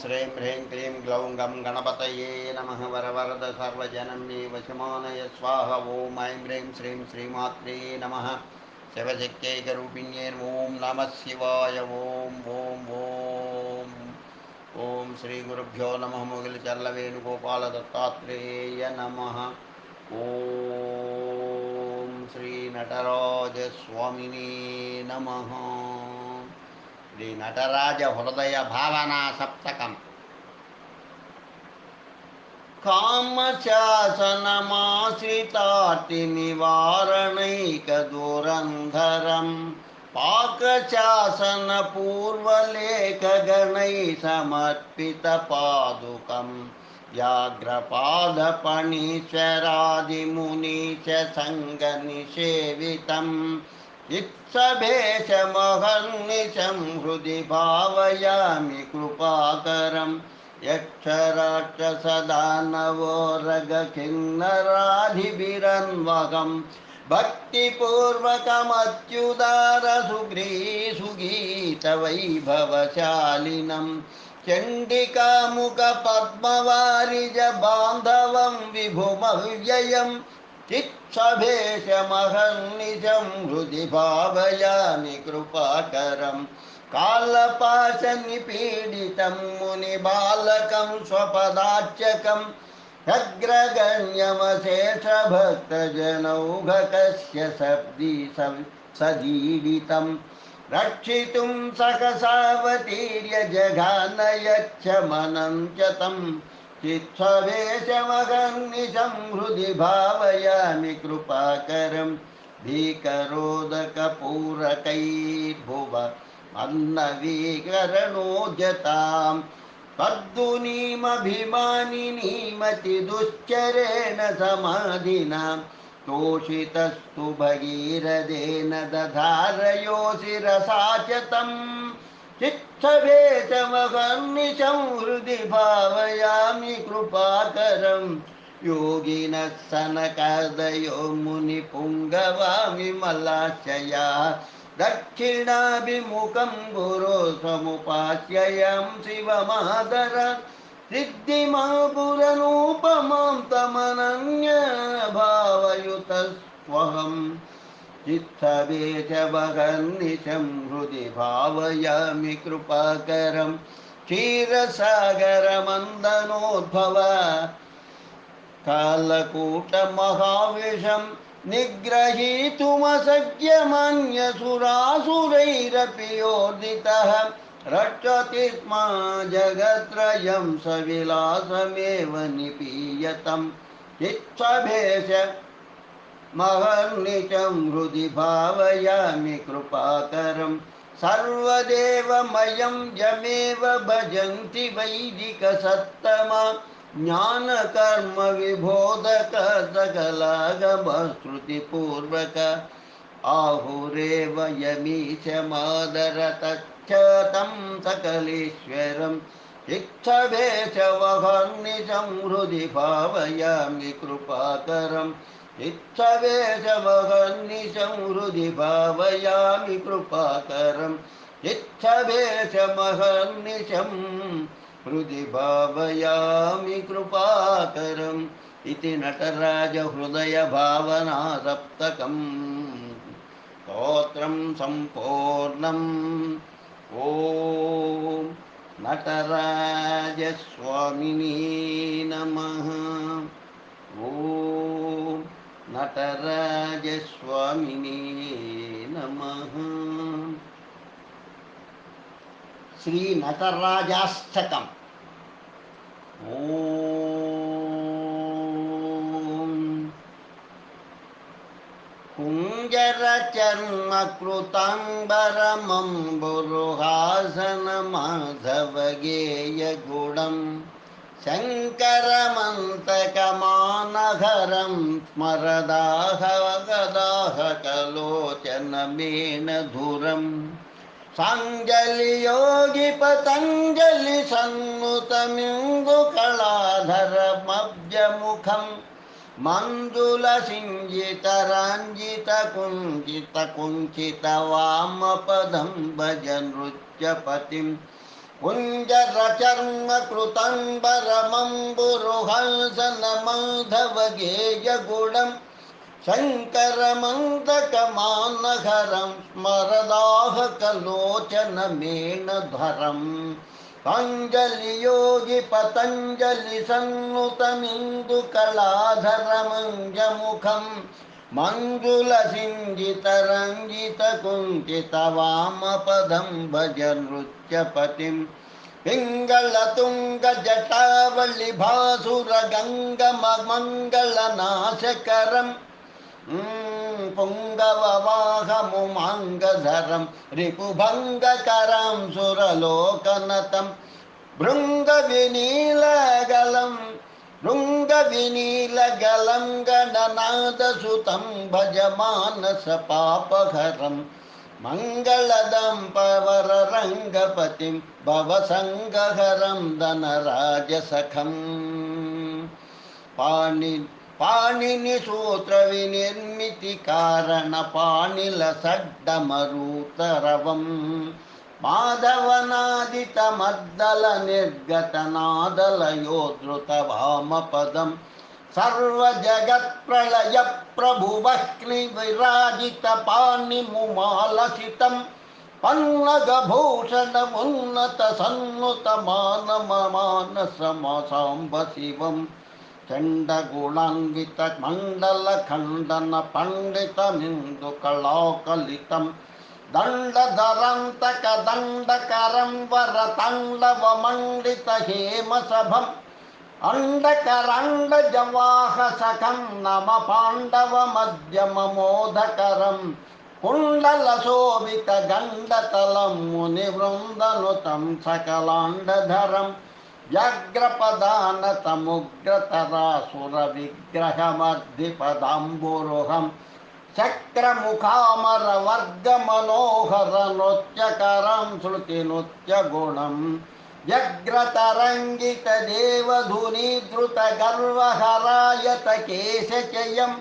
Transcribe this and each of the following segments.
श्रीं ह्रीं क्लीं ग्लौं गं गणपतये नमः वरवरद सर्वजनं मे वशमानय स्वाहा ॐ ऐं ह्रीं श्रीं श्रीमात्रे नमः। शिवशक्त्यैकरूपिण्ये ॐ नमः शिवाय ॐ श्रीगुरुभ्यो नमः मुगिलचल्लवेणुगोपालदत्तात्रेय नमः। ॐ श्रीनटराजस्वामिने नमः శ్రీ నటరాజ హృదయ భావనా సప్తకం కామశాసనమాశ్రితార్తి నివారణైక దురంధరం పాకశాసన పూర్వలేఖ इत्सभेशमहर्निशं हृदि भावयामि कृपाकरं। यक्षराक्षसदानवो नवोरग किराधिभिरन्वहं चण्डिकामुखपद्मवारिजबान्धवं विभुमव्ययं। चित् चित्सभेशमहर्निशं हृदि भावयामि कृपाकरं। कालपाशनिपीडितं मुनिबालकं स्वपदाच्यकं ह्यग्रगण्यमशेषभक्तजनौघकस्य सब्दि सजीवितं। रक्षितुं सकसावतीर्य जघानयच्छ मनं च तम् चित्सवेशमगन्निशं हृदि भावयामि कृपाकरं भीकरोदकपूरकैर्भुव अन्नवीकरणोजतां तद्दुनीमभिमानिनीमतिदुश्चरेण समाधिना तोषितस्तु भगीरथेन दधारयोऽसि रसा च तम् चित्तवेशमहर्निशं हृदि भावयामि कृपाकरं। योगिनः सनकादयो मुनिपुङ्गवामिमलाशया दक्षिणाभिमुखं गुरो समुपास्ययं शिवमादर। सिद्धिमापुरनूपमां तमनन्य भावयुतस्त्वहम् चित्तवेशवहन्निशं हृदि भावयामि कृपाकरं क्षीरसागरमन्दनोद्भव। कालकूटमहाविषं निग्रहीतुमसख्यमन्यसुरासुरैरपि योदितः रक्षति स्म जगत्त्रयं सविलासमेव निपीयतं चित्सभेश महर्निशं हृदि भावयामि कृपाकरं। सर्वदेवमयं यमेव भजन्ति वैदिकसत्तमा। ज्ञानकर्मविबोधक सकलागमश्रुतिपूर्वक आहुरेव यमीशमादरतच्च तं सकलेश्वरम् इत्थवेशवहर्निशं हृदि भावयामि कृपाकरम् इत्थवेशमहर्निशं हृदि भावयामि कृपाकरम्। इत्थवेशमहर्निशं हृदि भावयामि कृपाकरम् इति नटराजहृदयभावना सप्तकम् स्तोत्रं सम्पूर्णम्। ॐ नटराजस्वामिनी नमः ॐ नटराजस्वामिनी नमः। श्रीनटराजाष्टकम् ॐ। कुञ्जरचर्मकृताम्बरमम्बुरुहासनमाधवगेयगुणं शङ्करमन्तकमानहरं स्मरदाहगदाहकलोचनमेनधुरम् साञ्जलियोगिपतञ्जलिसन्नुतमिन्दुकलाधरमब्जमुखम् मञ्जुलसिञ्जितराञ्जितकुञ्जितकुञ्चितवामपदं भज नृत्यपतिं कुञ्जरचर्म कृतं परमम्बुरुहंसन माधवगेयगुणम् शङ्करमन्दकमानहरं स्मरदाहकलोचनमेणधरम् पञ्जलियोगि पतञ्जलि मङ्गुलसिञ्जितरञ्जितकुञ्चितवामपदं भजनृत्यपतिं पिङ्गलतुङ्गजटावलिभासुरगङ्गममङ्गलनाशकरं पुङ्गववाहमुमाङ्गधरं रिपुभङ्गकरां सुरलोकनतं भृङ्गविनीलगलम्। भृङ्गविनीलगलं गणनादसुतं भजमानसपापहरं मङ्गलदं पवररङ्गपतिं भवसङ्गहरं धनराजसखम्। पाणि पाणिनिसूत्रविनिर्मितिकारणपाणिलसड्डमरूतरवम् माधवनादितमद्दलनिर्गतनादलयोद्धृतवामपदम् सर्वजगत्प्रलयप्रभुवह्निविराजितपाणिमुमालसितम् पन्नगभूषणमुन्नतसन्नुतमानममानसमसाम्ब शिवम् चण्डगुणान्वितमण्डलखण्डनपण्डितमिन्दुकलाकलितं दण्डधरन्तकदण्डकरं वरताण्डवमण्डितहेमसभम् अण्डकरण्डजवाहसखं नम पाण्डवमध्यममोदकरं कुण्डलशोभितगण्डतलं मुनिवृन्दनुतं सकलाण्डधरम् व्यग्रपदानतमुग्रतरासुरविग्रहमर्धिपदाम्बुरुहं चक्रमुखामरवर्गमनोहरनृत्यकरं श्रुतिनृत्यगुणं व्यग्रतरङ्गितदेवधुनीधृतगर्वहरायतकेशचयं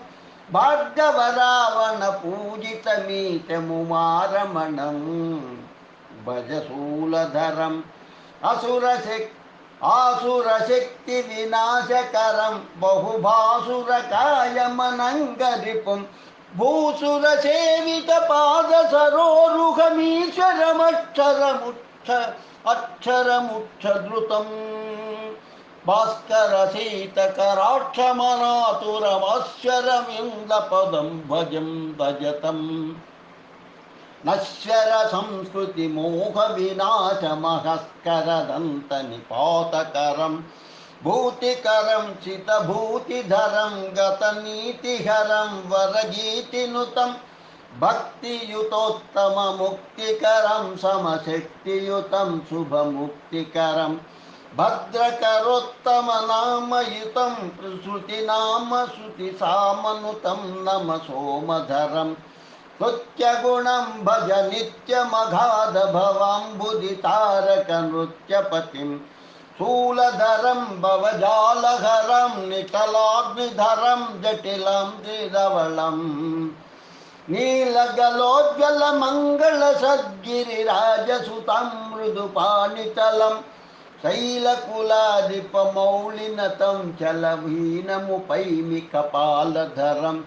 भार्गवरावणपूजितमीतमुमारमणं भजशूलधरम् असुरशक् आसुरशक्तिविनाशकरं बहुभासुरकायमनङ्गरिपुं भूसुरसेवितपादसरोरुहमीश्वरमक्षरमुच्छ अक्षरमुच्छधृतम् भास्करशीतकराक्षमनातुरमश्वरमिन्दपदं भजं भजतम्। नश्वर संस्कृतिमोहविनाशमहस्करदन्तनिपातकरं भूतिकरं चितभूतिधरं गतनीतिहरं वरगीतिनुतं भक्तियुतोत्तममुक्तिकरं समशक्तियुतं शुभमुक्तिकरं भद्रकरोत्तमनामयुतं श्रुतिनाम श्रुतिसामनुतं नम सोमधरम् नृत्यगुणं भज नित्यमगाधभवाम्बुदितारकनृत्यपतिं शूलधरं भवजालहरं निटलाग्निधरं जटिलं त्रिधवलम् नीलगलोज्ज्वलमङ्गलसद्गिरिराजसुतं मृदुपानितलं शैलकुलाधिपमौलिनतं चलहीनमुपैमि कपालधरम्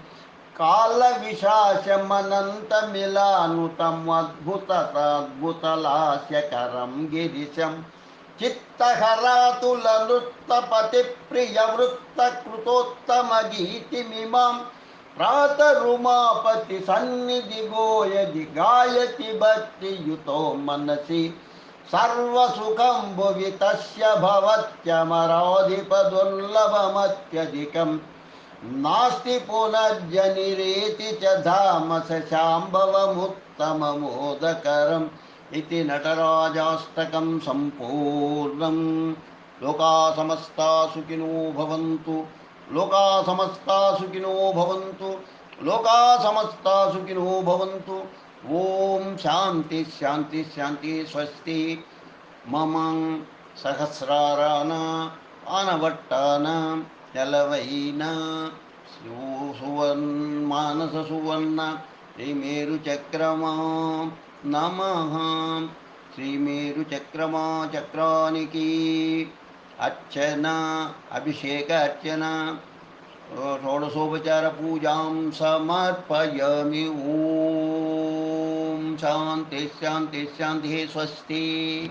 कालविशासमनन्तमिलानुतम् अद्भुतताद्भुतलास्यकरं गिरिशं। चित्तहरातुलनृत्तपतिप्रियवृत्तकृतोत्तमगीतिमिमां प्रातरुमापतिसन्निधिगो यदि गायति भक्तियुतो मनसि सर्वसुखं भुवि तस्य भवत्यमराधिपदुर्लभमत्यधिकम् नास्ति पुनर्जनिरेति च धाम स शाम्भवमुत्तममोदकरम् इति नटराजाष्टकं सम्पूर्णं। लोकाः समस्ता सुखिनो भवन्तु। लोकाः समस्ता सुखिनो भवन्तु। लोकाः समस्ता सुखिनो भवन्तु। ॐ शान्ति शान्ति शान्ति, स्वस्ति। मम सहस्राराण आनवट्टान जलवैन सुवन् मानससुवर्ण श्रीमेरुचक्रमा नमः। श्रीमेरुचक्रमा चक्रानिकी। अर्चना अभिषेक अर्चना। षोडशोपचारपूजां समर्पयामि। ॐ शान्ति शान्ति शान्तिः स्वस्ति।